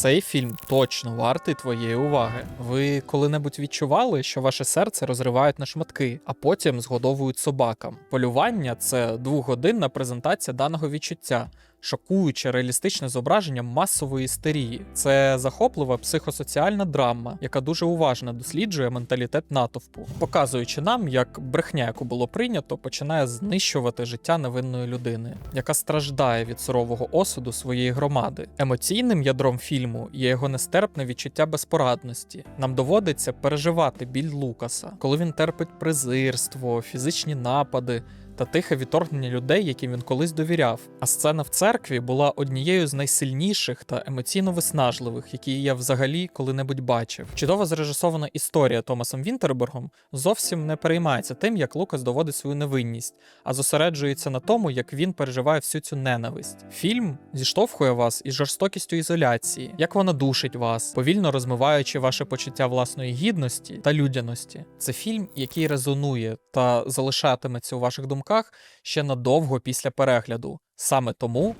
Цей фільм точно вартий твоєї уваги. Ви коли-небудь відчували, що ваше серце розривають на шматки, а потім згодовують собакам. Полювання це двогодинна презентація даного відчуття. Шокуюче реалістичне зображення масової істерії. Це захоплива психосоціальна драма, яка дуже уважно досліджує менталітет натовпу, показуючи нам, як брехня, яку було прийнято, починає знищувати життя невинної людини, яка страждає від сурового осуду своєї громади. Емоційним ядром фільму є його нестерпне відчуття безпорадності. Нам доводиться переживати біль Лукаса, коли він терпить презирство, фізичні напади та тихе відторгнення людей, яким він колись довіряв. А сцена в церкві була однією з найсильніших та емоційно виснажливих, які я взагалі коли-небудь бачив. Чудово зрежисована історія Томасом Вінтербергом зовсім не переймається тим, як Лукас доводить свою невинність, а зосереджується на тому, як він переживає всю цю ненависть. Фільм зіштовхує вас із жорстокістю ізоляції, як вона душить вас, повільно розмиваючи ваше почуття власної гідності та людяності. Це фільм, який резонує та залишатиметься у ваших думках ще надовго після перегляду. Саме тому